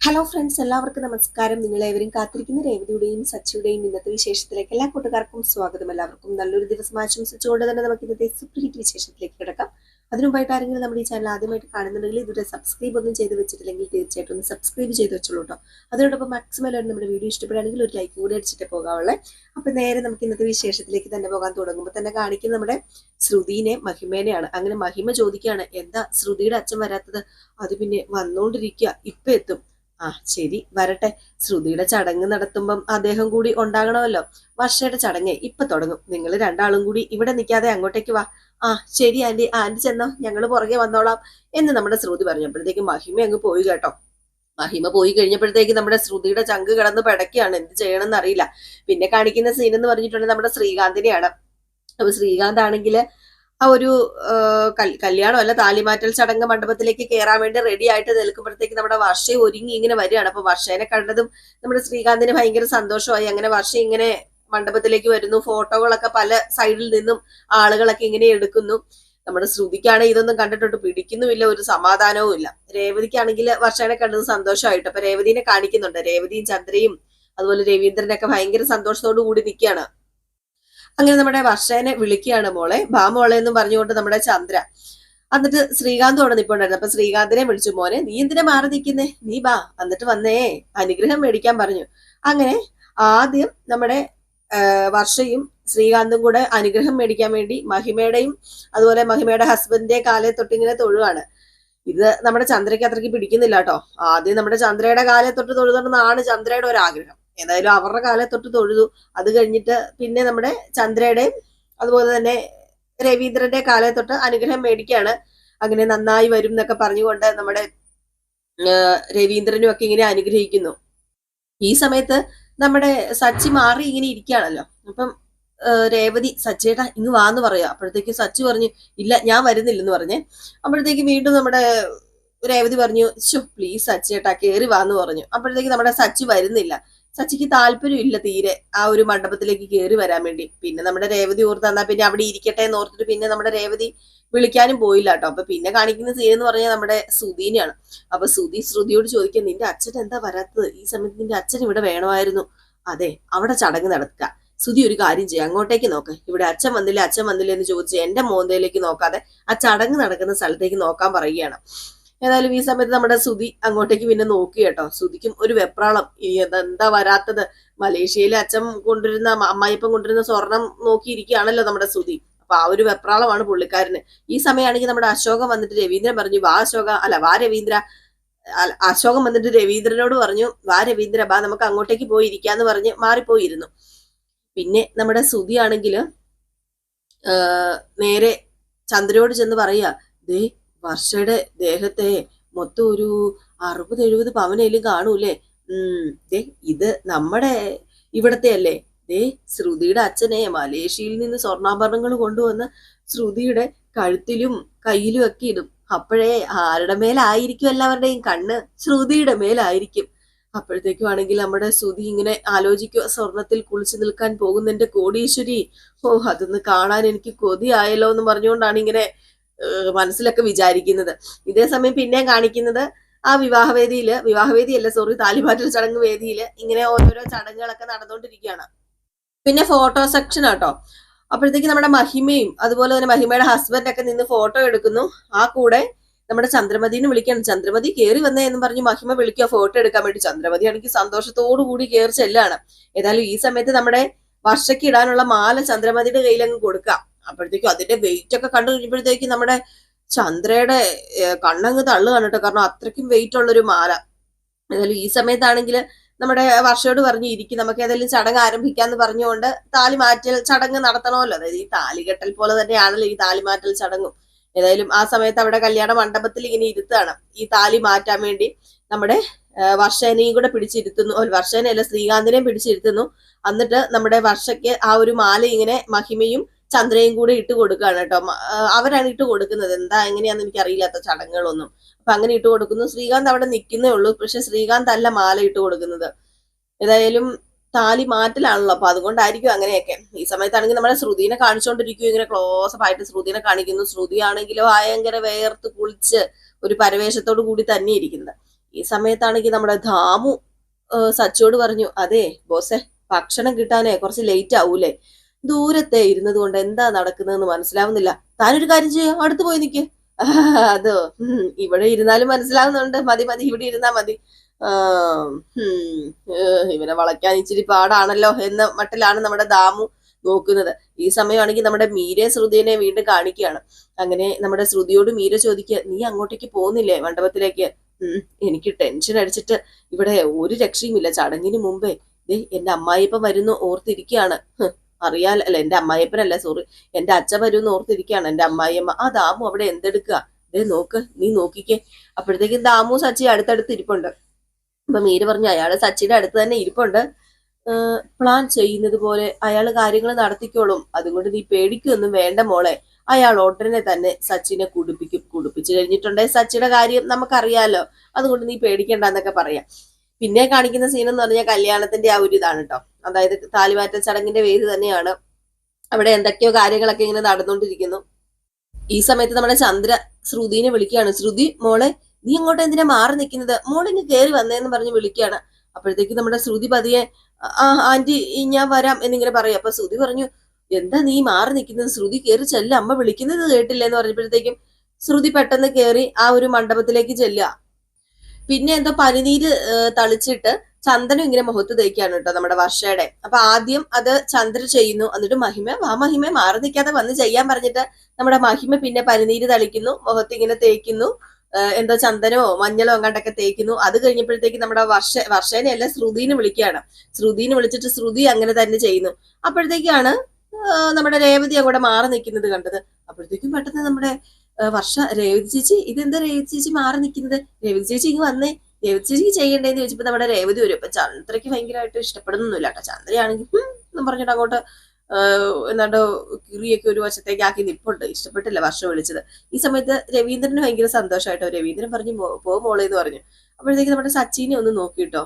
Hello friends എല്ലാവർക്കും നമസ്കാരം. നിങ്ങൾ നിങ്ങളേവരും കാത്തിരിക്കുന്ന രേവതിയുടെയും സച്ചിയുടെയും ഇന്നത്തെ വിശേഷത്തിലേക്ക് എല്ലാ കൂട്ടുകാർക്കും സ്വാഗതം. എല്ലാവർക്കും നല്ലൊരു ദിവസം ആശംസിച്ചുകൊണ്ട് തന്നെ നമുക്ക് ഇന്നത്തെ സൂപ്പർ ഹിറ്റ് വിശേഷത്തിലേക്ക് കിടക്കാം. അതിനുമുമ്പായിട്ട് ആരെങ്കിലും നമ്മുടെ ഈ ചാനൽ ആദ്യമായിട്ട് കാണുന്നുണ്ടെങ്കിൽ ഇതുവരെ സബ്സ്ക്രൈബ് ഒന്നും ചെയ്ത് വെച്ചിട്ടില്ലെങ്കിൽ തീർച്ചയായിട്ടും ഒന്ന് സബ്സ്ക്രൈബ് ചെയ്ത് വെച്ചോളൂ കേട്ടോ അതിനോടൊപ്പം മാക്സിമം എല്ലാവരും നമ്മുടെ വീഡിയോ ഇഷ്ടപ്പെടുകയാണെങ്കിൽ ഒരു ലൈക്ക് കൂടി അടിച്ചിട്ട് പോകാവുള്ളേ. അപ്പൊ നേരെ നമുക്ക് ഇന്നത്തെ വിശേഷത്തിലേക്ക് തന്നെ പോകാൻ തുടങ്ങുമ്പോൾ തന്നെ കാണിക്കുന്ന നമ്മുടെ ശ്രുതിനെ മഹിമേനെയാണ്. അങ്ങനെ മഹിമ ചോദിക്കുകയാണ് എന്താ ശ്രുതിയുടെ അച്ഛൻ വരാത്തത്? അത് പിന്നെ വന്നുകൊണ്ടിരിക്കുക ഇപ്പൊ എത്തും. ആ ശരി വരട്ടെ. ശ്രുതിയുടെ ചടങ്ങ് നടത്തുമ്പം അദ്ദേഹം കൂടി ഉണ്ടാകണമല്ലോ. വർഷയുടെ ചടങ്ങ് ഇപ്പൊ തുടങ്ങും. നിങ്ങൾ രണ്ടാളും കൂടി ഇവിടെ നിൽക്കാതെ അങ്ങോട്ടേക്ക് വാ. ആ ശരി ആന്റി. ആന്റി ചെന്നോ. ഞങ്ങൾ പുറകെ വന്നോളാം എന്ന് നമ്മുടെ ശ്രുതി പറഞ്ഞപ്പോഴത്തേക്ക് മഹിമ അങ്ങ് പോയി കേട്ടോ. മഹിമ പോയി കഴിഞ്ഞപ്പോഴത്തേക്ക് നമ്മുടെ ശ്രുതിയുടെ ചങ്ക് കിടന്ന് പടക്കിയാണ് എന്ത് ചെയ്യണമെന്ന് അറിയില്ല. പിന്നെ കാണിക്കുന്ന സീൻ എന്ന് പറഞ്ഞിട്ടുണ്ടെങ്കിൽ നമ്മുടെ ശ്രീകാന്തിനെയാണ്. അപ്പൊ ശ്രീകാന്ത് ആണെങ്കിൽ ആ ഒരു കല്യാണം അല്ല താലിമാറ്റൽ ചടങ്ങ് മണ്ഡപത്തിലേക്ക് കയറാൻ വേണ്ടി റെഡി ആയിട്ട് നിൽക്കുമ്പോഴത്തേക്ക് നമ്മുടെ വർഷ ഒരുങ്ങി ഇങ്ങനെ വരികയാണ്. അപ്പൊ വർഷേനെ കണ്ടതും നമ്മുടെ ശ്രീകാന്തിന് ഭയങ്കര സന്തോഷമായി. അങ്ങനെ വർഷ ഇങ്ങനെ മണ്ഡപത്തിലേക്ക് വരുന്നു. ഫോട്ടോകളൊക്കെ പല സൈഡിൽ നിന്നും ആളുകളൊക്കെ ഇങ്ങനെ എടുക്കുന്നു. നമ്മുടെ ശ്രുതിക്കാണ് ഇതൊന്നും കണ്ടിട്ടുണ്ട്. പിടിക്കുന്നുമില്ല ഒരു സമാധാനവും ഇല്ല. രേവതിക്കാണെങ്കിൽ വർഷേനെ കണ്ടത് സന്തോഷമായിട്ട്. അപ്പൊ രേവതിനെ കാണിക്കുന്നുണ്ട്. രേവതിയും ചന്ദ്രയും അതുപോലെ രവീന്ദ്രനൊക്കെ ഭയങ്കര സന്തോഷത്തോടു കൂടി നിൽക്കുകയാണ്. അങ്ങനെ നമ്മുടെ വർഷേനെ വിളിക്കുകയാണ് മോളെ. ബാ മോളെ എന്നും പറഞ്ഞുകൊണ്ട് നമ്മുടെ ചന്ദ്ര. എന്നിട്ട് ശ്രീകാന്ത് അവിടെ നിൽപ്പുണ്ടായിരുന്നു അപ്പൊ ശ്രീകാന്തിനെ വിളിച്ചു മോനെ നീ എന്തിനെ മാറി നിൽക്കുന്നേ? നീ ബാ എന്നിട്ട് വന്നേ. അനുഗ്രഹം മേടിക്കാൻ പറഞ്ഞു. അങ്ങനെ ആദ്യം നമ്മുടെ വർഷയും ശ്രീകാന്തും കൂടെ അനുഗ്രഹം മേടിക്കാൻ വേണ്ടി മഹിമയുടെയും അതുപോലെ മഹിമയുടെ ഹസ്ബൻഡിന്റെ കാലെ തൊട്ടിങ്ങനെ തൊഴുവാണ്. ഇത് നമ്മുടെ ചന്ദ്രയ്ക്ക് അത്രയ്ക്ക് പിടിക്കുന്നില്ല കേട്ടോ. ആദ്യം നമ്മുടെ ചന്ദ്രയുടെ കാലേ തൊട്ട് തൊഴുതെന്നാണ് ചന്ദ്രയുടെ ഒരു ആഗ്രഹം ഏതായാലും അവരുടെ കാലത്തൊട്ട് തൊഴുതു. അത് കഴിഞ്ഞിട്ട് പിന്നെ നമ്മുടെ ചന്ദ്രയുടെയും അതുപോലെ തന്നെ രവീന്ദ്രന്റെ കാലത്തൊട്ട് അനുഗ്രഹം മേടിക്കുകയാണ്. അങ്ങനെ നന്നായി വരും എന്നൊക്കെ പറഞ്ഞുകൊണ്ട് നമ്മുടെ രവീന്ദ്രനും ഒക്കെ ഇങ്ങനെ അനുഗ്രഹിക്കുന്നു. ഈ സമയത്ത് നമ്മുടെ സച്ചി മാറി ഇങ്ങനെ ഇരിക്കുകയാണല്ലോ. അപ്പം രേവതി സച്ചേട്ടാ ഇങ്ങ് വാന്ന് പറയാ. അപ്പോഴത്തേക്ക് സച്ചി പറഞ്ഞു ഇല്ല ഞാൻ വരുന്നില്ലെന്ന് പറഞ്ഞേ. അപ്പോഴത്തേക്ക് വീണ്ടും നമ്മുടെ രേവതി പറഞ്ഞു ശോ പ്ലീസ് സച്ചേട്ടാ കേറി വാന്ന് പറഞ്ഞു. അപ്പോഴത്തേക്ക് നമ്മുടെ സച്ചി വരുന്നില്ല. സച്ചിക്ക് താല്പര്യമില്ല തീരെ ആ ഒരു മണ്ഡപത്തിലേക്ക് കയറി വരാൻ വേണ്ടി. പിന്നെ നമ്മുടെ രേവതി ഓർത്ത് തന്നാ പിന്നെ അവിടെ ഇരിക്കട്ടെ എന്ന് ഓർത്തിട്ട് പിന്നെ നമ്മുടെ രേവതി വിളിക്കാനും പോയില്ല കേട്ടോ. അപ്പൊ പിന്നെ കാണിക്കുന്ന സീൻ എന്ന് പറഞ്ഞാൽ നമ്മുടെ സുധീനെയാണ്. അപ്പൊ സുധി ശ്രുതിയോട് ചോദിക്കാൻ നിന്റെ അച്ഛൻ എന്താ വരാത്തത്? ഈ സമയത്ത് നിന്റെ അച്ഛൻ ഇവിടെ വേണമായിരുന്നു. അതെ അവിടെ ചടങ്ങ് നടത്തുക സുധി ഒരു കാര്യം ചെയ്യാം അങ്ങോട്ടേക്ക് നോക്ക്. ഇവിടെ അച്ഛൻ വന്നില്ല അച്ഛൻ വന്നില്ല എന്ന് ചോദിച്ച് എന്റെ മോന്തയിലേക്ക് നോക്കാതെ ആ ചടങ്ങ് നടക്കുന്ന സ്ഥലത്തേക്ക് നോക്കാൻ പറയുകയാണ്. ഏതായാലും ഈ സമയത്ത് നമ്മുടെ സുതി അങ്ങോട്ടേക്ക് പിന്നെ നോക്കി കേട്ടോ. സുതിക്കും ഒരു വെപ്രാളം. അതെന്താ വരാത്തത്? മലേഷ്യയിലെ അച്ഛൻ കൊണ്ടിരുന്ന അമ്മ- അമ്മായിപ്പം കൊണ്ടിരുന്ന സ്വർണം നോക്കിയിരിക്കുകയാണല്ലോ നമ്മുടെ സുതി അപ്പൊ ആ ഒരു വെപ്രാളമാണ് പുള്ളിക്കാരന്. ഈ സമയമാണെങ്കിൽ നമ്മുടെ അശോകം വന്നിട്ട് രവീന്ദ്രൻ പറഞ്ഞു വാ അശോക. അല്ല വാ രവീന്ദ്ര. അശോകം വന്നിട്ട് രവീന്ദ്രനോട് പറഞ്ഞു വാ രവീന്ദ്ര ബാ നമുക്ക് അങ്ങോട്ടേക്ക് പോയി ഇരിക്കാന്ന് പറഞ്ഞ് മാറിപ്പോയിരുന്നു. പിന്നെ നമ്മുടെ സുതി ആണെങ്കിൽ നേരെ ചന്ദ്രയോട് ചെന്ന് പറയുക ദേ വർഷയുടെ ദേഹത്തെ മൊത്തം ഒരു അറുപത് എഴുപത് പവനയിലും കാണൂലേ ഉം ദേ ഇത് നമ്മുടെ ഇവിടത്തെ അല്ലേ? ദേ ശ്രുതിയുടെ അച്ഛനെ മലേഷ്യയിൽ നിന്ന് സ്വർണാഭരണങ്ങൾ കൊണ്ടുവന്ന് ശ്രുതിയുടെ കഴുത്തിലും കയ്യിലും ഒക്കെ ഇടും. അപ്പോഴേ ആരുടെ മേലായിരിക്കും എല്ലാവരുടെയും കണ്ണ്? ശ്രുതിയുടെ മേലായിരിക്കും. അപ്പോഴത്തേക്കും ആണെങ്കിൽ നമ്മുടെ ശ്രുതി ഇങ്ങനെ ആലോചിക്കുക സ്വർണത്തിൽ കുളിച്ചു നിൽക്കാൻ പോകുന്നെന്റെ കോടീശ്വരി. ഓ അതൊന്ന് കാണാൻ എനിക്ക് കൊതിയായല്ലോ എന്ന് പറഞ്ഞുകൊണ്ടാണ് ഇങ്ങനെ മനസ്സിലൊക്കെ വിചാരിക്കുന്നത്. ഇതേ സമയം പിന്നെ കാണിക്കുന്നത് ആ വിവാഹവേദിയിൽ വിവാഹവേദിയല്ല സോറി താലിമാറ്റൽ ചടങ്ങ് വേദിയിൽ ഇങ്ങനെ ഓരോരോ ചടങ്ങുകളൊക്കെ നടന്നുകൊണ്ടിരിക്കുകയാണ്. പിന്നെ ഫോട്ടോ സെക്ഷൻ ആട്ടോ. അപ്പോഴത്തേക്ക് നമ്മുടെ മഹിമയും അതുപോലെ തന്നെ മഹിമയുടെ ഹസ്ബൻഡൊക്കെ നിന്ന് ഫോട്ടോ എടുക്കുന്നു. ആ കൂടെ നമ്മുടെ ചന്ദ്രമതിനെ വിളിക്കാണ് ചന്ദ്രമതി കയറി വന്നേ എന്ന് പറഞ്ഞ് മഹിമ വിളിക്കുക ഫോട്ടോ എടുക്കാൻ വേണ്ടി. ചന്ദ്രമതി ആണെങ്കിൽ സന്തോഷത്തോടു കൂടി കയറി ചെല്ലാണ്. ഏതായാലും ഈ സമയത്ത് നമ്മുടെ വർഷയ്ക്ക് ഇടാനുള്ള മാല ചന്ദ്രമതിയുടെ കയ്യിലങ്ങ് കൊടുക്കാം. അപ്പോഴത്തേക്കും അതിന്റെ വെയിറ്റ് ഒക്കെ കണ്ടു കഴിഞ്ഞപ്പോഴത്തേക്കും നമ്മുടെ ചന്ദ്രയുടെ കണ്ണങ്ങ് തള്ളുകയാണ് കേട്ടോ കാരണം അത്രയ്ക്കും വെയിറ്റ് ഉള്ളൊരു മാല. ഏതായാലും ഈ സമയത്താണെങ്കിൽ നമ്മുടെ വർഷയോട് പറഞ്ഞു ഇരിക്കും നമുക്ക് ഏതായാലും ചടങ്ങ് ആരംഭിക്കാന്ന് പറഞ്ഞുകൊണ്ട് താലി മാറ്റൽ ചടങ്ങ് നടത്തണമല്ലോ. അതായത് ഈ താലികെട്ടൽ പോലെ തന്നെയാണല്ലോ ഈ താലി മാറ്റൽ ചടങ്ങും. ഏതായാലും ആ സമയത്ത് അവിടെ കല്യാണ മണ്ഡപത്തിൽ ഇങ്ങനെ ഇരുത്താണ്. ഈ താലി മാറ്റാൻ വേണ്ടി നമ്മുടെ വർഷേനെയും കൂടെ പിടിച്ചിരുത്തുന്നു. വർഷേനെയല്ല ശ്രീകാന്തിനെയും പിടിച്ചിരുത്തുന്നു. എന്നിട്ട് നമ്മുടെ വർഷയ്ക്ക് ആ ഒരു മാല ഇങ്ങനെ മഹിമയും ചന്ദ്രയും കൂടെ ഇട്ട് കൊടുക്കുകയാണ് കേട്ടോ. അവരാണ് ഇട്ട് കൊടുക്കുന്നത്. എന്താ എങ്ങനെയാന്ന് എനിക്ക് അറിയില്ലാത്ത ചടങ്ങുകളൊന്നും. അപ്പൊ അങ്ങനെ ഇട്ട് കൊടുക്കുന്നു. ശ്രീകാന്ത് അവിടെ നിൽക്കുന്നേ ഉള്ളൂ. പക്ഷെ ശ്രീകാന്ത് അല്ല മാല ഇട്ട് കൊടുക്കുന്നത്. ഏതായാലും താലി മാറ്റലാണല്ലോ. അപ്പൊ അതുകൊണ്ടായിരിക്കും അങ്ങനെയൊക്കെ. ഈ സമയത്താണെങ്കിൽ നമ്മുടെ ശ്രുതിനെ കാണിച്ചുകൊണ്ടിരിക്കും ഇങ്ങനെ ക്ലോസ് അപ്പ് ആയിട്ട് ശ്രുതിനെ കാണിക്കുന്നു. ശ്രുതി ആണെങ്കിലോ ഭയങ്കര വേർത്ത് കുളിച്ച് ഒരു പരവേശത്തോടു കൂടി തന്നെ ഇരിക്കുന്നത്. ഈ സമയത്താണെങ്കിൽ നമ്മുടെ ധാമു സച്ചോട് പറഞ്ഞു അതെ ബോസെ ഭക്ഷണം കിട്ടാനേ കുറച്ച് ലേറ്റ് ആവൂലേ? ദൂരത്തെ ഇരുന്നത് കൊണ്ട് എന്താ നടക്കുന്നതെന്ന് മനസ്സിലാവുന്നില്ല. താനൊരു കാര്യം ചെയ്യോ അടുത്ത് പോയി നിൽക്ക് അതോ ഇവിടെ ഇരുന്നാലും മനസ്സിലാവുന്നുണ്ട്. മതി മതി ഇവിടെ ഇരുന്നാ മതി. ഇവനെ വളയ്ക്കാൻ ഇച്ചിരി പാടാണല്ലോ എന്ന മട്ടിലാണ് നമ്മുടെ ദാമു നോക്കുന്നത്. ഈ സമയമാണെങ്കിൽ നമ്മുടെ മീരെ ശ്രുതിനെ വീണ്ടും കാണിക്കുകയാണ്. അങ്ങനെ നമ്മുടെ ശ്രുതിയോട് മീര ചോദിക്കുക നീ അങ്ങോട്ടേക്ക് പോകുന്നില്ലേ മണ്ഡപത്തിലേക്ക്? എനിക്ക് ടെൻഷൻ അടിച്ചിട്ട് ഇവിടെ ഒരു രക്ഷയുമില്ല. ചടങ്ങിന് മുമ്പേ ദേ എന്റെ അമ്മായിപ്പം വരുന്നു ഓർത്തിരിക്കുകയാണ്. അറിയാല. അല്ല എന്റെ അമ്മായിപ്പനല്ല സോറി എന്റെ അച്ഛൻ വരുമെന്ന് ഓർത്തിരിക്കുകയാണ്. എന്റെ അമ്മായിയമ്മ ആ ദാമു അവിടെ എന്തെടുക്കുക? ദേ നോക്ക് നീ നോക്കിക്കേ. അപ്പോഴത്തേക്കും ദാമു സച്ചി അടുത്തടുത്ത് ഇരിപ്പുണ്ട്. അപ്പൊ മീര് പറഞ്ഞു അയാൾ സച്ചിയുടെ അടുത്ത് തന്നെ ഇരിപ്പുണ്ട്. പ്ലാൻ ചെയ്യുന്നത് പോലെ അയാൾ കാര്യങ്ങൾ നടത്തിക്കോളും. അതുകൊണ്ട് നീ പേടിക്കൊന്നും വേണ്ട മോളെ. അയാൾ ഉടനെ തന്നെ സച്ചിനെ കുടിപ്പിക്കും. കുടിപ്പിച്ചു കഴിഞ്ഞിട്ടുണ്ടെങ്കിൽ സച്ചിയുടെ കാര്യം നമുക്കറിയാലോ. അതുകൊണ്ട് നീ പേടിക്കണ്ട എന്നൊക്കെ പറയാം. പിന്നെ കാണിക്കുന്ന സീൻ എന്ന് പറഞ്ഞാൽ കല്യാണത്തിന്റെ ആ ഒരു ഇതാണ് കേട്ടോ അതായത് താലിമാറ്റ ചടങ്ങിന്റെ പേര് തന്നെയാണ്. അവിടെ എന്തൊക്കെയോ കാര്യങ്ങളൊക്കെ ഇങ്ങനെ നടന്നുകൊണ്ടിരിക്കുന്നു ഈ സമയത്ത് നമ്മുടെ ചന്ദ്ര ശ്രുതിനെ വിളിക്കുകയാണ്. ശ്രുതി മോളെ നീ അങ്ങോട്ട് എന്തിനാ മാറി നിൽക്കുന്നത്? മോളിങ്ങ് കയറി വന്നേന്ന് പറഞ്ഞ് വിളിക്കുകയാണ്. അപ്പോഴത്തേക്ക് നമ്മുടെ ശ്രുതി പതിയെ ആ ആന്റി ഞാൻ വരാം എന്നിങ്ങനെ പറയും. അപ്പൊ ശ്രുതി പറഞ്ഞു എന്താ നീ മാറി നിൽക്കുന്നത്? ശ്രുതി കയറി ചെല്ല. അമ്മ വിളിക്കുന്നത് കേട്ടില്ല എന്ന് പറഞ്ഞപ്പോഴത്തേക്കും ശ്രുതി പെട്ടെന്ന് കയറി ആ ഒരു മണ്ഡപത്തിലേക്ക് ചെല്ലുക. പിന്നെ എന്തോ പനിനീര് തളിച്ചിട്ട് ചന്ദനം ഇങ്ങനെ മുഖത്ത് തേക്കാണ് കേട്ടോ നമ്മുടെ വർഷയുടെ. അപ്പൊ ആദ്യം അത് ചന്ദ്ര ചെയ്യുന്നു. എന്നിട്ട് മഹിമ ആ മഹിമ മാറി നിൽക്കാതെ വന്ന് ചെയ്യാൻ പറഞ്ഞിട്ട് നമ്മുടെ മഹിമ പിന്നെ പനിനീര് തളിക്കുന്നു മുഖത്ത് ഇങ്ങനെ തേക്കുന്നു. എന്തോ ചന്ദനമോ മഞ്ഞളോ അങ്ങോട്ടൊക്കെ തേക്കുന്നു. അത് കഴിഞ്ഞപ്പോഴത്തേക്ക് നമ്മുടെ വർഷ വർഷേനെ അല്ല ശ്രുതിനെ വിളിക്കുകയാണ്. ശ്രുതിനെ വിളിച്ചിട്ട് ശ്രുതി അങ്ങനെ തന്നെ ചെയ്യുന്നു. അപ്പോഴത്തേക്കാണ് നമ്മുടെ രേവതി അങ്ങോട്ട് മാറി നിൽക്കുന്നത് കണ്ടത്. അപ്പോഴത്തേക്കും പെട്ടെന്ന് നമ്മുടെ വർഷ രേവതി ചേച്ചി ഇതെന്താ രേവതി ചേച്ചി മാറി നിൽക്കുന്നത്? രേവതി ചേച്ചി ഇങ്ങ് വന്നേ. രേവതി ചേച്ചിക്ക് ചെയ്യണ്ടേന്ന് ചോദിച്ചപ്പോ നമ്മുടെ രേവതി വരും. അപ്പൊ ചന്ദ്രയ്ക്ക് ഭയങ്കരമായിട്ട് ഇഷ്ടപ്പെടുന്നൊന്നുമില്ല കേട്ടോ ചന്ദ്രയാണെങ്കിൽ എന്നും പറഞ്ഞിട്ട് അങ്ങോട്ട് എന്താണ്ട് കിറിയൊക്കെ ഒരു വശത്തേക്ക് ആക്കി നിപ്പുണ്ട്. ഇഷ്ടപ്പെട്ടില്ല വർഷം വിളിച്ചത്. ഈ സമയത്ത് രവീന്ദ്രന് ഭയങ്കര സന്തോഷമായിട്ടോ രവീന്ദ്രൻ പറഞ്ഞു "മോ- പോ മോളെ എന്ന് പറഞ്ഞു. അപ്പോഴത്തേക്ക് നമ്മുടെ സച്ചിനെ ഒന്ന് നോക്കിട്ടോ?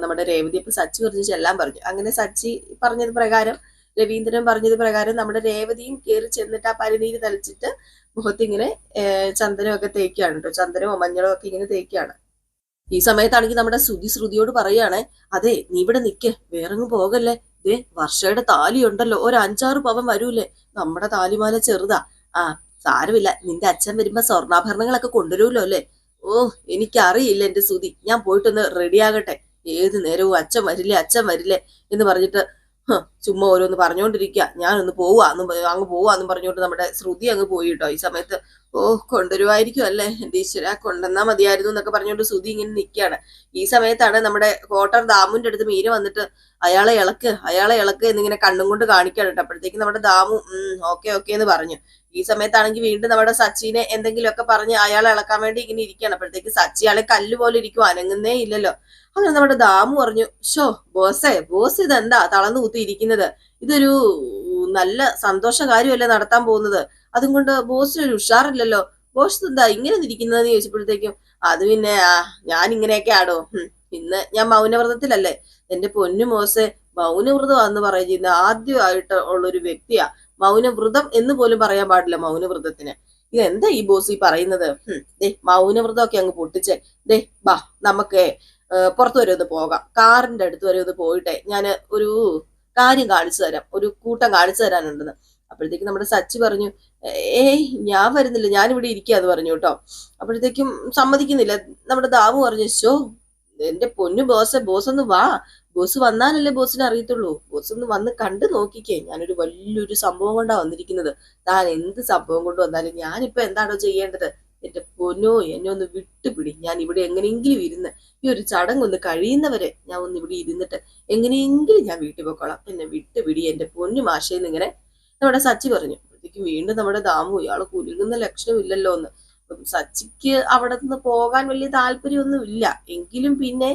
നമ്മുടെ രേവതി അപ്പൊ സച്ചി പറഞ്ഞു ചെല്ലാൻ പറഞ്ഞു. അങ്ങനെ സച്ചി പറഞ്ഞത് പ്രകാരം രവീന്ദ്രൻ പറഞ്ഞത് പ്രകാരം നമ്മുടെ രേവതിയും കയറി ചെന്നിട്ട് ആ പരിനീര് തളിച്ചിട്ട് മുഖത്തിങ്ങനെ ചന്ദനമൊക്കെ തേക്കുകയാണ് കേട്ടോ ചന്ദനമോ മഞ്ഞളോ ഒക്കെ ഇങ്ങനെ തേക്കുകയാണ് ഈ സമയത്താണെങ്കിൽ നമ്മുടെ ശ്രുതി ശ്രുതിയോട് പറയാണ് അതെ നീ ഇവിടെ നിക്ക്. വേറെങ്ങും പോകല്ലേ? ദേ വർഷയുടെ താലി ഉണ്ടല്ലോ. ഒരു അഞ്ചാറ് പവൻ വരൂലേ? നമ്മുടെ താലിമാല ചെറുതാ. ആ സാരമില്ല. നിന്റെ അച്ഛൻ വരുമ്പോ സ്വർണാഭരണങ്ങളൊക്കെ കൊണ്ടുവരുമല്ലോ അല്ലേ? ഓ എനിക്കറിയില്ല എന്റെ ശ്രുതി. ഞാൻ പോയിട്ടൊന്ന് റെഡിയാകട്ടെ. ഏത് നേരവും അച്ഛൻ വരില്ലേ അച്ഛൻ വരില്ലേ എന്ന് പറഞ്ഞിട്ട് ചുമ്മാ ഓരോന്ന് പറഞ്ഞുകൊണ്ടിരിക്കുക ഞാനൊന്ന് പോവാന്നും അങ്ങ് പോവാന്നും പറഞ്ഞുകൊണ്ട് നമ്മുടെ ശ്രുതി അങ്ങ് പോയി കേട്ടോ ഈ സമയത്ത് ഓ കൊണ്ടുവരുമായിരിക്കും അല്ലേ? എന്റെ ഈശ്വര കൊണ്ടുവന്നാ മതിയായിരുന്നു എന്നൊക്കെ പറഞ്ഞുകൊണ്ട് ശ്രുതി ഇങ്ങനെ നിൽക്കുകയാണ് ഈ സമയത്താണ് നമ്മുടെ കോട്ടർ ദാമുവിന്റെ അടുത്ത് മീര വന്നിട്ട് അയാളെ ഇളക്ക് അയാളെ ഇളക്ക് എന്നിങ്ങനെ കണ്ണും കൊണ്ട് കാണിക്കാണ് കേട്ടോ. അപ്പോഴത്തേക്ക് നമ്മുടെ ദാമു ഉം ഓക്കെ ഓക്കെ എന്ന് പറഞ്ഞു. ഈ സമയത്താണെങ്കിൽ വീണ്ടും നമ്മുടെ സച്ചിനെ എന്തെങ്കിലുമൊക്കെ പറഞ്ഞ് അയാളെ ഇളക്കാൻ വേണ്ടി ഇങ്ങനെ ഇരിക്കുകയാണ്. അപ്പോഴത്തേക്ക് സച്ചി ആളെ കല്ല് പോലെ ഇരിക്കും അനങ്ങുന്നേ ഇല്ലല്ലോ. അങ്ങനെ നമ്മുടെ ദാമു പറഞ്ഞു ഷോ ബോസേ ബോസ് ഇതെന്താ തളർന്നു കുത്തി ഇരിക്കുന്നത്? ഇതൊരു നല്ല സന്തോഷ കാര്യമല്ലേ നടത്താൻ പോകുന്നത്? അതും കൊണ്ട് ബോസിന് ഒരു ഉഷാറില്ലല്ലോ. ബോസ് എന്താ ഇങ്ങനെ ഇരിക്കുന്നതെന്ന് ചോദിച്ചപ്പോഴത്തേക്കും അത് പിന്നെ ആ ഞാൻ ഇങ്ങനെയൊക്കെ ആടോ ഇന്ന് ഞാൻ മൗനവ്രതത്തിലല്ലേ. എന്റെ പൊന്നു മോസെ മൗനവ്രതമാന്ന് പറയുന്ന ആദ്യമായിട്ട് ഉള്ളൊരു വ്യക്തിയാ. മൗനവ്രതം എന്ന് പോലും പറയാൻ പാടില്ല മൗനവ്രതത്തിന്. ഇതെന്താ ഈ ബോസ് ഈ പറയുന്നത്? ദേ മൗനവ്രതമൊക്കെ അങ്ങ് പൊട്ടിച്ച് ദേ ബാ നമുക്ക് പുറത്തു വരെ ഒന്ന് പോകാം. കാറിന്റെ അടുത്ത് വരെ ഒന്ന് പോയിട്ടെ ഞാൻ ഒരു കാര്യം കാണിച്ചു തരാം. ഒരു കൂട്ടം കാണിച്ചു തരാനുണ്ടെന്ന്. അപ്പോഴത്തേക്കും നമ്മുടെ സച്ചി പറഞ്ഞു ഏയ് ഞാൻ വരുന്നില്ല ഞാൻ ഇവിടെ ഇരിക്കാന്ന് പറഞ്ഞു കേട്ടോ. അപ്പോഴത്തേക്കും സമ്മതിക്കുന്നില്ല. നമ്മുടെ ദാമു പറഞ്ഞു ശോ എന്റെ പൊന്നു ബോസ് ബോസ് ഒന്ന് വാ. ബോസ് വന്നാലല്ലേ ബോസിനെ അറിയത്തുള്ളൂ. ബോസ് ഒന്ന് വന്ന് കണ്ട് നോക്കിക്കേ. ഞാനൊരു വലിയൊരു സംഭവം കൊണ്ടാ വന്നിരിക്കുന്നത്. താൻ എന്ത് സംഭവം കൊണ്ട് വന്നാലും ഞാനിപ്പോ എന്താണോ ചെയ്യേണ്ടത്? എന്റെ പൊന്നോ എന്നെ ഒന്ന് വിട്ടുപിടി. ഞാൻ ഇവിടെ എങ്ങനെയെങ്കിലും ഇരുന്ന് ഈ ഒരു ചടങ്ങ് ഒന്ന് കഴിയുന്നവരെ ഞാൻ ഒന്ന് ഇവിടെ ഇരുന്നിട്ട് എങ്ങനെയെങ്കിലും ഞാൻ വീട്ടിൽ പോയിക്കോളാം. എന്നെ വിട്ടുപിടി. എന്റെ പൊന്നു മാഷേന്ന് ഇങ്ങനെ നമ്മുടെ സച്ചി പറഞ്ഞു. അപ്പോഴത്തേക്കും വീണ്ടും നമ്മുടെ ദാമു ഇയാൾ കുലുങ്ങുന്ന ലക്ഷണമില്ലല്ലോ എന്ന്. സച്ചിക്ക് അവിടെ നിന്ന് പോകാൻ വലിയ താല്പര്യമൊന്നും ഇല്ല എങ്കിലും പിന്നെ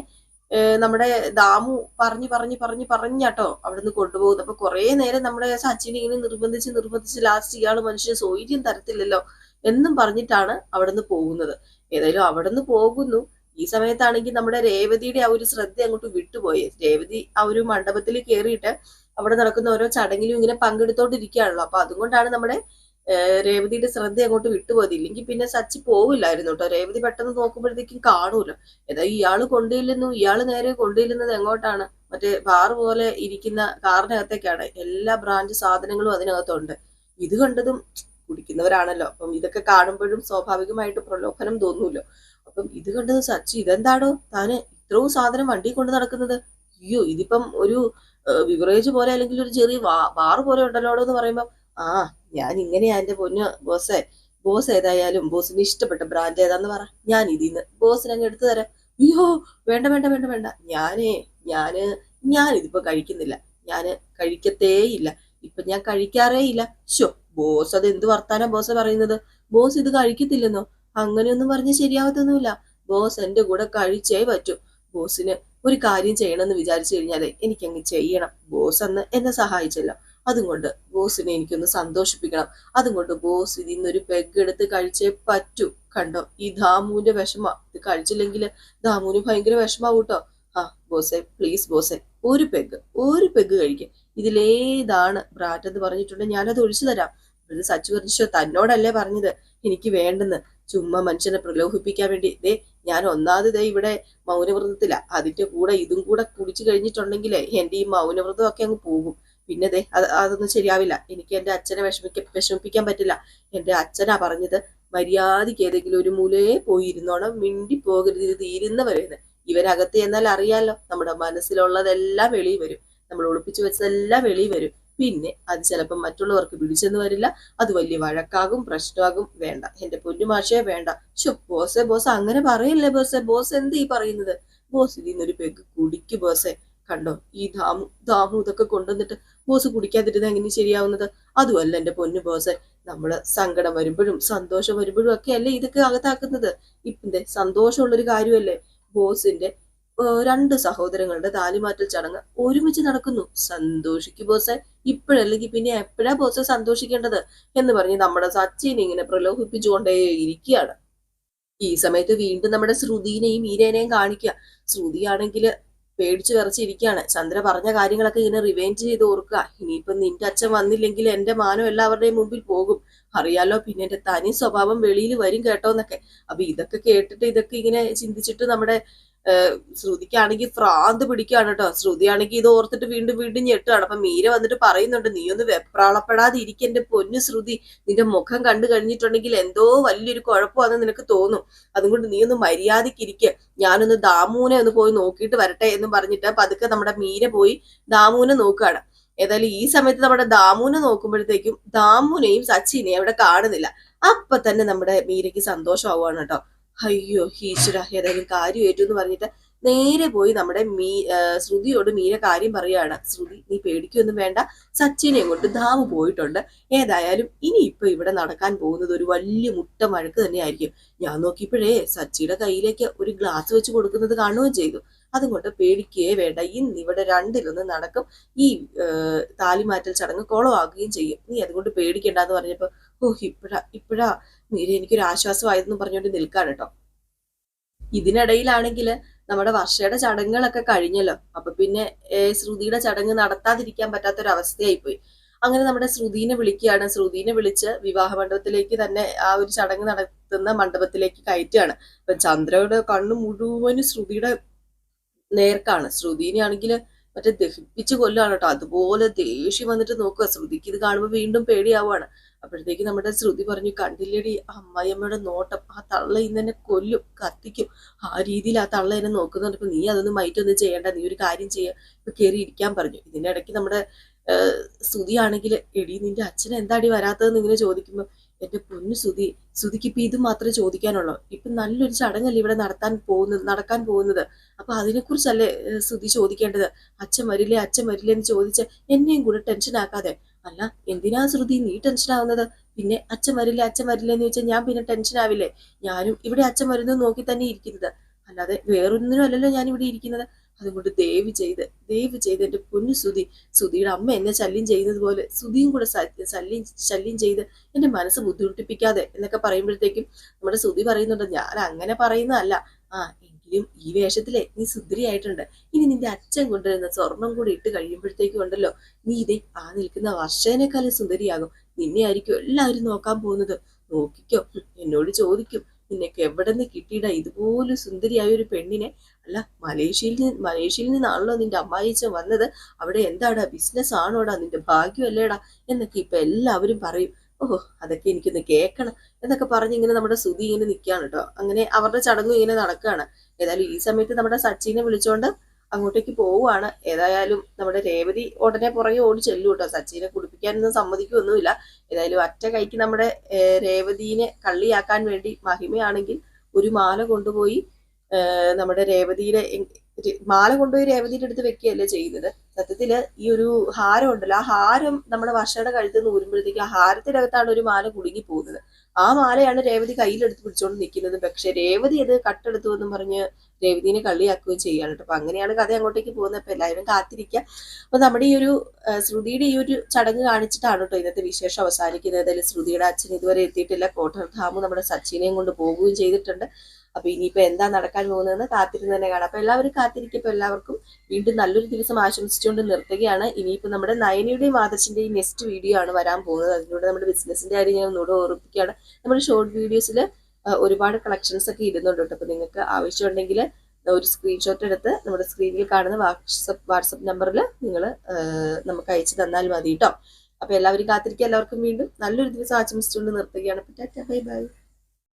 നമ്മുടെ ദാമു പറഞ്ഞു പറഞ്ഞു പറഞ്ഞു പറഞ്ഞാട്ടോ അവിടെ നിന്ന് കൊണ്ടുപോകുന്നത്. അപ്പൊ കുറെ നേരം നമ്മുടെ സച്ചിനെ ഇങ്ങനെ നിർബന്ധിച്ച് നിർബന്ധിച്ച് ലാസ്റ്റ് ഇയാൾ മനുഷ്യന് സൗര്യം തരത്തില്ലല്ലോ എന്നും പറഞ്ഞിട്ടാണ് അവിടെ നിന്ന് പോകുന്നത്. ഏതായാലും അവിടെ നിന്ന് പോകുന്നു. ഈ സമയത്താണെങ്കിൽ നമ്മുടെ രേവതിയുടെ ആ ഒരു ശ്രദ്ധ അങ്ങോട്ട് വിട്ടുപോയി. രേവതി ആ ഒരു മണ്ഡപത്തിൽ കയറിയിട്ട് അവിടെ നടക്കുന്ന ഓരോ ചടങ്ങിലും ഇങ്ങനെ പങ്കെടുത്തോണ്ടിരിക്കുകയാണല്ലോ. അപ്പൊ അതുകൊണ്ടാണ് നമ്മുടെ രേവതിയുടെ ശ്രദ്ധ അങ്ങോട്ട് വിട്ടുപോയത് ഇല്ലെങ്കിൽ പിന്നെ സച്ചി പോവില്ലായിരുന്നു കേട്ടോ. രേവതി പെട്ടെന്ന് നോക്കുമ്പോഴത്തേക്കും കാണൂല. ഏതാ ഇയാൾ കൊണ്ടുചെല്ലുന്നു ഇയാൾ നേരെ കൊണ്ടുചെല്ലുന്നത് എങ്ങോട്ടാണ്? മറ്റേ ബാർ പോലെ ഇരിക്കുന്ന കാറിനകത്തേക്കാണ്. എല്ലാ ബ്രാൻഡ് സാധനങ്ങളും അതിനകത്തുണ്ട്. ഇത് കണ്ടതും കുടിക്കുന്നവരാണല്ലോ. അപ്പം ഇതൊക്കെ കാണുമ്പോഴും സ്വാഭാവികമായിട്ട് പ്രലോഭനം തോന്നൂല്ലോ. അപ്പം ഇത് കണ്ടത് സച്ചി ഇതെന്താണോ താന് ഇത്രയും സാധനം വണ്ടി കൊണ്ട് നടക്കുന്നത്? അയ്യോ ഇതിപ്പം ഒരു വിവറേജ് പോലെ അല്ലെങ്കിൽ ഒരു ചെറിയ ബാർ പോലെ ഉണ്ടല്ലോ എന്ന് പറയുമ്പോൾ ആ ഞാൻ ഇങ്ങനെയാ എന്റെ പൊന്ന് ബോസേ. ബോസ് ഏതായാലും ബോസിന് ഇഷ്ടപ്പെട്ട ബ്രാൻഡ് ഏതാന്ന് പറ. ഞാൻ ഇതിന്ന് ബോസിന് അങ്ങ് എടുത്തു തരാം. അയ്യോ വേണ്ട വേണ്ട വേണ്ട വേണ്ട. ഞാനേ ഞാൻ ഞാൻ ഇതിപ്പോ കഴിക്കുന്നില്ല. ഞാൻ കഴിക്കത്തേയില്ല. ഇപ്പൊ ഞാൻ കഴിക്കാറേ ഇല്ല ഷോ ബോസ് അത് എന്ത് വർത്താനാ ബോസ് പറയുന്നത്? ബോസ് ഇത് കഴിക്കത്തില്ലെന്നോ? അങ്ങനെയൊന്നും പറഞ്ഞ് ശരിയാവത്തൊന്നുമില്ല. ബോസ് എന്റെ കൂടെ കഴിച്ചേ പറ്റൂ. ബോസിന് ഒരു കാര്യം ചെയ്യണമെന്ന് വിചാരിച്ചു കഴിഞ്ഞാലേ എനിക്കങ്ങ് ചെയ്യണം. ബോസ് അന്ന് എന്നെ സഹായിച്ചല്ലോ. അതുകൊണ്ട് ബോസിനെ എനിക്കൊന്ന് സന്തോഷിപ്പിക്കണം. അതുകൊണ്ട് ബോസ് ഇതിന്നൊരു പെഗ് എടുത്ത് കഴിച്ചേ പറ്റൂ. കണ്ടോ? ഈ ദാമുവിന്റെ വിഷമ. ഇത് കഴിച്ചില്ലെങ്കിൽ ദാമുവിന് ഭയങ്കര വിഷമാവും കേട്ടോ ആ ബോസെ പ്ലീസ് ബോസെ ഒരു പെഗ് ഒരു പെഗ് കഴിക്കുക ഇതിലേതാണ് ബ്രാറ്റ് എന്ന് പറഞ്ഞിട്ടുണ്ട്. ഞാനത് ഒഴിച്ചു തരാം. ഇത് സച്ചു പറഞ്ഞു തന്നോടല്ലേ പറഞ്ഞത്. എനിക്ക് വേണ്ടെന്ന്. ചുമ്മാ മനുഷ്യനെ പ്രലോഭിപ്പിക്കാൻ വേണ്ടി. ദേ ഞാൻ ഒന്നാമത് ദേ ഇവിടെ മൗനവ്രതത്തിലാ. അതിന്റെ കൂടെ ഇതും കൂടെ കുടിച്ചു കഴിഞ്ഞിട്ടുണ്ടെങ്കിലേ എന്റെ ഈ മൗനവ്രതം ഒക്കെ അങ്ങ് പോകും. പിന്നെ ദേ അത് അതൊന്നും ശരിയാവില്ല. എനിക്ക് എന്റെ അച്ഛനെ വിഷമിക്ക വിഷമിപ്പിക്കാൻ പറ്റില്ല. എന്റെ അച്ഛനാ പറഞ്ഞത് മര്യാദയ്ക്ക് ഏതെങ്കിലും ഒരു മൂലയെ പോയിരുന്നോണം മിണ്ടി പോകരുത് ഇത് തീരുന്നവരെന്ന്. ഇവരകത്ത് എന്നാൽ അറിയാലോ നമ്മുടെ മനസ്സിലുള്ളതെല്ലാം വെളിയിൽ വരും. നമ്മൾ ഒളിപ്പിച്ചു വെച്ചതെല്ലാം വെളിയിൽ വരും. പിന്നെ അത് ചിലപ്പോൾ മറ്റുള്ളവർക്ക് പിടിച്ചെന്ന് വരില്ല. അത് വലിയ വഴക്കാകും പ്രശ്നമാകും. വേണ്ട. എന്റെ പൊന്നുമാഷയെ വേണ്ട. ഷോ ബോസെ ബോസ് അങ്ങനെ പറയല്ലേ ബോസെ? ബോസ് എന്ത് ഈ പറയുന്നത്? ബോസ് ഇതിന്നൊരു പെഗ് കുടിക്ക് ബോസെ. കണ്ടോ? ഈ ദാമു ദാമു ഇതൊക്കെ കൊണ്ടുവന്നിട്ട് ബോസ് കുടിക്കാതിരുന്ന എങ്ങനെ ശരിയാവുന്നത്? അതുമല്ല എന്റെ പൊന്നു ബോസ് നമ്മൾ സങ്കടം വരുമ്പോഴും സന്തോഷം വരുമ്പോഴും ഒക്കെ അല്ലേ ഇതൊക്കെ അകത്താക്കുന്നത്? ഇപ്പന്റെ സന്തോഷമുള്ളൊരു കാര്യമല്ലേ? ബോസിന്റെ രണ്ട് സഹോദരങ്ങളുടെ താലിമാറ്റൽ ചടങ്ങ് ഒരുമിച്ച് നടക്കുന്നു. സന്തോഷിക്കു ബോസെ ഇപ്പോഴല്ലെങ്കിൽ പിന്നെ എപ്പോഴാ ബോസെ സന്തോഷിക്കേണ്ടത്? എന്ന് പറഞ്ഞ് നമ്മുടെ സച്ചിനെ ഇങ്ങനെ പ്രലോഭിപ്പിച്ചുകൊണ്ടേ ഇരിക്കുകയാണ്. ഈ സമയത്ത് വീണ്ടും നമ്മുടെ ശ്രുതിനെയും മീരേനെയും കാണിക്കുക. ശ്രുതിയാണെങ്കിൽ പേടിച്ചു വിറച്ചിരിക്കുകയാണ്. ചന്ദ്ര പറഞ്ഞ കാര്യങ്ങളൊക്കെ ഇങ്ങനെ റിവെഞ്ച് ചെയ്ത് ഓർക്കുക. ഇനിയിപ്പം നിന്റെ അച്ഛൻ വന്നില്ലെങ്കിൽ എന്റെ മാനം എല്ലാവരുടെയും മുമ്പിൽ പോകും. അറിയാലോ പിന്നെ എന്റെ തനി സ്വഭാവം വെളിയിൽ വരും കേട്ടോന്നൊക്കെ അപ്പൊ ഇതൊക്കെ കേട്ടിട്ട് ഇതൊക്കെ ഇങ്ങനെ ചിന്തിച്ചിട്ട് നമ്മുടെ ശ്രുതിക്കാണെങ്കിൽ ഫ്രാന്ത് പിടിക്കുകയാണ് കേട്ടോ. ശ്രുതിയാണെങ്കിൽ ഇത് ഓർത്തിട്ട് വീണ്ടും വീണ്ടും ഞെട്ടുകയാണ്. അപ്പൊ മീര വന്നിട്ട് പറയുന്നുണ്ട് നീ ഒന്ന് വെപ്രാളപ്പെടാതെ ഇരിക്കും എന്റെ പൊന്നു ശ്രുതി. നിന്റെ മുഖം കണ്ടു കഴിഞ്ഞിട്ടുണ്ടെങ്കിൽ എന്തോ വലിയൊരു കുഴപ്പമാണെന്ന് നിനക്ക് തോന്നും. അതുകൊണ്ട് നീ ഒന്ന് മര്യാദയ്ക്ക് ഇരിക്കുക ഞാനൊന്ന് ദാമൂനെ ഒന്ന് പോയി നോക്കിയിട്ട് വരട്ടെ എന്ന് പറഞ്ഞിട്ട് പതുക്കെ നമ്മുടെ മീര പോയി ദാമൂനെ നോക്കുകയാണ്. ഏതായാലും ഈ സമയത്ത് നമ്മുടെ ദാമൂനെ നോക്കുമ്പോഴത്തേക്കും ദാമുനെയും സച്ചിനെയും അവിടെ കാണുന്നില്ല. അപ്പൊ തന്നെ നമ്മുടെ മീരയ്ക്ക് സന്തോഷമാവുകയാണ് കേട്ടോ. അയ്യോ ഈശ്വര ഏതായാലും കാര്യം എന്ന് പറഞ്ഞിട്ട് നേരെ പോയി നമ്മുടെ മീ ശ്രുതിയോട് മീര കാര്യം പറയുകയാണ്. ശ്രുതി നീ പേടിക്കൊന്നും വേണ്ട. സച്ചിനെ കൊണ്ട് ധാമു പോയിട്ടുണ്ട്. ഏതായാലും ഇനി ഇപ്പൊ ഇവിടെ നടക്കാൻ പോകുന്നത് ഒരു വലിയ മുട്ട മഴക്ക് തന്നെയായിരിക്കും. ഞാൻ നോക്കിയപ്പോഴേ സച്ചിയുടെ കയ്യിലേക്ക് ഒരു ഗ്ലാസ് വെച്ച് കൊടുക്കുന്നത് കാണുകയും ചെയ്തു. അതുകൊണ്ട് പേടിക്കുകയേ വേണ്ട. ഇന്ന് ഇവിടെ രണ്ടിലൊന്ന് നടക്കും. ഈ താലിമാറ്റൽ ചടങ്ങ് കുളമാകുകയും ചെയ്യും. നീ അതുകൊണ്ട് പേടിക്കണ്ടെന്ന് പറഞ്ഞപ്പോ ഓഹ് ഇപ്പഴാ ഇപ്പഴാ മീര എനിക്കൊരു ആശ്വാസമായതെന്ന് പറഞ്ഞുകൊണ്ട് നിൽക്കാണ് കേട്ടോ. ഇതിനിടയിലാണെങ്കിൽ നമ്മുടെ വർഷയുടെ ചടങ്ങുകളൊക്കെ കഴിഞ്ഞല്ലോ. അപ്പൊ പിന്നെ ശ്രുതിയുടെ ചടങ്ങ് നടത്താതിരിക്കാൻ പറ്റാത്തൊരവസ്ഥയായി പോയി അങ്ങനെ നമ്മുടെ ശ്രുതിനെ വിളിക്കുകയാണ്. ശ്രുതിനെ വിളിച്ച് വിവാഹ മണ്ഡപത്തിലേക്ക് തന്നെ ആ ഒരു ചടങ്ങ് നടത്തുന്ന മണ്ഡപത്തിലേക്ക് കയറ്റുകയാണ്. അപ്പൊ ചന്ദ്രയുടെ കണ്ണ് മുഴുവനും ശ്രുതിയുടെ നേർക്കാണ്. ശ്രുതിനെ ആണെങ്കിൽ മറ്റേ ദഹിപ്പിച്ച് കൊല്ലാണ് കേട്ടോ. അതുപോലെ ദേഷ്യം വന്നിട്ട് നോക്കുക. ശ്രുതിക്ക് ഇത് കാണുമ്പോൾ വീണ്ടും പേടിയാവുകയാണ്. അപ്പോഴത്തേക്ക് നമ്മുടെ ശ്രുതി പറഞ്ഞു കണ്ടില്ലടി അമ്മായിയമ്മയുടെ നോട്ടം ആ തള്ള ഇന്ന് കൊല്ലും കത്തിക്കും. ആ രീതിയിൽ ആ തള്ള എന്നെ നോക്കുന്നുണ്ട്. ഇപ്പൊ നീ അതൊന്നും മൈറ്റൊന്നും ചെയ്യേണ്ട നീ ഒരു കാര്യം ചെയ്യുക ഇപ്പൊ കയറി ഇരിക്കാൻ പറഞ്ഞു. ഇതിന്റെ ഇടയ്ക്ക് നമ്മുടെ ശ്രുതിയാണെങ്കിൽ എടി നിന്റെ അച്ഛൻ എന്താടി വരാത്തതെന്ന് ഇങ്ങനെ ചോദിക്കുമ്പോൾ എന്റെ പൊന്നു സുതി സുതിക്ക് ഇപ്പൊ ഇത് മാത്രമേ ചോദിക്കാനുള്ളൂ. ഇപ്പൊ നല്ലൊരു ചടങ്ങല്ലേ ഇവിടെ നടത്താൻ പോകുന്നത് നടക്കാൻ പോകുന്നത്. അപ്പൊ അതിനെക്കുറിച്ചല്ലേ സുതി ചോദിക്കേണ്ടത്? അച്ഛൻ വരില്ലേ അച്ഛൻ വരില്ലേ എന്ന് ചോദിച്ച് എന്നെയും കൂടെ ടെൻഷൻ ആക്കാതെ അല്ല എന്തിനാ ശ്രുതി നീ ടെൻഷൻ ആവുന്നത്? പിന്നെ അച്ഛൻ വരില്ല അച്ഛൻ വരില്ല എന്ന് വെച്ചാൽ ഞാൻ പിന്നെ ടെൻഷൻ ആവില്ലേ? ഞാനും ഇവിടെ അച്ഛൻ വരുന്നത് നോക്കി തന്നെ ഇരിക്കുന്നത്. അല്ലാതെ വേറൊന്നിനും അല്ലല്ലോ ഞാൻ ഇവിടെ ഇരിക്കുന്നത്. അതുകൊണ്ട് ദേവി ചെയ്ത് ദേവി ചെയ്ത് എന്റെ പൊന്നു സുതി സുതിയുടെ അമ്മ എന്നെ ശല്യം ചെയ്യുന്നത് പോലെ സുതിയും കൂടെ ശല്യം ശല്യം ചെയ്ത് എന്റെ മനസ്സ് ബുദ്ധിമുട്ടിപ്പിക്കാതെ എന്നൊക്കെ പറയുമ്പോഴത്തേക്കും നമ്മുടെ സുതി പറയുന്നുണ്ട് ഞാൻ അങ്ങനെ പറയുന്നതല്ല. ആ എങ്കിലും ഈ വേഷത്തിലെ നീ സുന്ദരിയായിട്ടുണ്ട്. ഇനി നിന്റെ അച്ഛൻ കൊണ്ടുവരുന്ന സ്വർണം കൂടി ഇട്ട് കഴിയുമ്പോഴത്തേക്കും ഉണ്ടല്ലോ നീ ഇതേ ആ നിൽക്കുന്ന വർഷേനേക്കാളും സുന്ദരിയാകും. നിന്നെ ആയിരിക്കും എല്ലാവരും നോക്കാൻ പോകുന്നത്. നോക്കിക്കോ എന്നോട് ചോദിക്കും നിനക്ക് എവിടെ നിന്ന് കിട്ടിയിട ഇതുപോലെ സുന്ദരിയായ ഒരു പെണ്ണിനെ? അല്ല മലേഷ്യയിൽ നിന്ന് മലേഷ്യയിൽ നിന്നാണല്ലോ നിന്റെ അമ്മായിച്ച വന്നത്. അവിടെ എന്താടാ ബിസിനസ് ആണോടാ നിന്റെ ഭാഗ്യമല്ലേടാ എന്നൊക്കെ ഇപ്പൊ എല്ലാവരും പറയും. ഓഹോ അതൊക്കെ എനിക്കൊന്ന് കേൾക്കണം എന്നൊക്കെ പറഞ്ഞ് ഇങ്ങനെ നമ്മുടെ സുധി ഇങ്ങനെ നിൽക്കുകയാണ് കേട്ടോ അങ്ങനെ അവരുടെ ചടങ്ങും ഇങ്ങനെ നടക്കുകയാണ് ഏതായാലും ഈ സമയത്ത് നമ്മുടെ സച്ചിനെ വിളിച്ചുകൊണ്ട് അങ്ങോട്ടേക്ക് പോവുകയാണ് ഏതായാലും നമ്മുടെ രേവതി ഉടനെ പുറകെ ഓടി ചെല്ലും കേട്ടോ സച്ചിനെ കുടിപ്പിക്കാനൊന്നും സമ്മതിക്കൊന്നുമില്ല ഏതായാലും ഒറ്റ കൈക്ക് നമ്മുടെ രേവതിനെ കള്ളിയാക്കാൻ വേണ്ടി മഹിമയാണെങ്കിൽ ഒരു മാല കൊണ്ടുപോയി നമ്മുടെ രേവതിയുടെ മാല കൊണ്ടുപോയി രേവതിയുടെ അടുത്ത് വെക്കുകയല്ലേ ചെയ്യുന്നത് സത്യത്തിൽ ഈ ഒരു ഹാരം ഉണ്ടല്ലോ ആ ഹാരം നമ്മുടെ വർഷയുടെ കഴുത്തിൽ നിന്ന് ഊരുമ്പോഴത്തേക്ക് ആ ഹാരത്തിനകത്താണ് ഒരു മാല കുടുങ്ങി പോകുന്നത്. ആ മാലയാണ് രേവതി കയ്യിലെടുത്ത് പിടിച്ചോണ്ട് നിൽക്കുന്നത് പക്ഷെ രേവതി അത് കട്ടെടുത്തു എന്നും പറഞ്ഞ് രേവതിനെ കള്ളിയാക്കുകയും ചെയ്യുകയാണ് കേട്ടോ അപ്പൊ അങ്ങനെയാണ് കഥ അങ്ങോട്ടേക്ക് പോകുന്നത്. അപ്പൊ എല്ലാവരും കാത്തിരിക്കുക അപ്പൊ നമ്മുടെ ഈ ഒരു ശ്രുതിയുടെ ഈ ഒരു ചടങ്ങ് കാണിച്ചിട്ടാണ് കേട്ടോ ഇന്നത്തെ വിശേഷം അവസാനിക്കുന്നത്. അതിൽ ശ്രുതിയുടെ അച്ഛൻ ഇതുവരെ എത്തിയിട്ടില്ല. കോട്ടർ ധാമു നമ്മുടെ സച്ചിനെയും കൊണ്ട് പോവുകയും ചെയ്തിട്ടുണ്ട്. അപ്പൊ ഇനിയിപ്പോ എന്താ നടക്കാൻ പോകുന്നതെന്ന് കാത്തിരുന്ന് തന്നെ കാണാം. അപ്പൊ എല്ലാവരും കാത്തിരിക്കപ്പോ എല്ലാവർക്കും വീണ്ടും നല്ലൊരു ദിവസം ആശംസിച്ചുകൊണ്ട് നിർത്തുകയാണ്. ഇനിയിപ്പോ നമ്മുടെ നയനയുടെയും ആദർശിന്റെയും നെക്സ്റ്റ് വീഡിയോ ആണ് വരാൻ പോകുന്നത്. അതിലൂടെ നമ്മുടെ ബിസിനസിന്റെ കാര്യം ഞാൻ ഒന്നുകൂടെ ഓർപ്പിക്കുകയാണ് നമ്മുടെ ഷോർട്ട് വീഡിയോസിൽ ഒരുപാട് കളക്ഷൻസ് ഒക്കെ ഇടുന്നുണ്ട് കേട്ടോ. നിങ്ങൾക്ക് ആവശ്യമുണ്ടെങ്കിൽ ഒരു സ്ക്രീൻഷോട്ട് എടുത്ത് നമ്മുടെ സ്ക്രീനിൽ കാണുന്ന വാട്സപ്പ് വാട്സപ്പ് നമ്പറിൽ നിങ്ങൾ നമുക്ക് അയച്ചു തന്നാൽ മതി കേട്ടോ. അപ്പൊ എല്ലാവരും കാത്തിരിക്കുക. എല്ലാവർക്കും വീണ്ടും നല്ലൊരു ദിവസം ആശംസിച്ചുകൊണ്ട് നിർത്തുകയാണ്. Bye bye.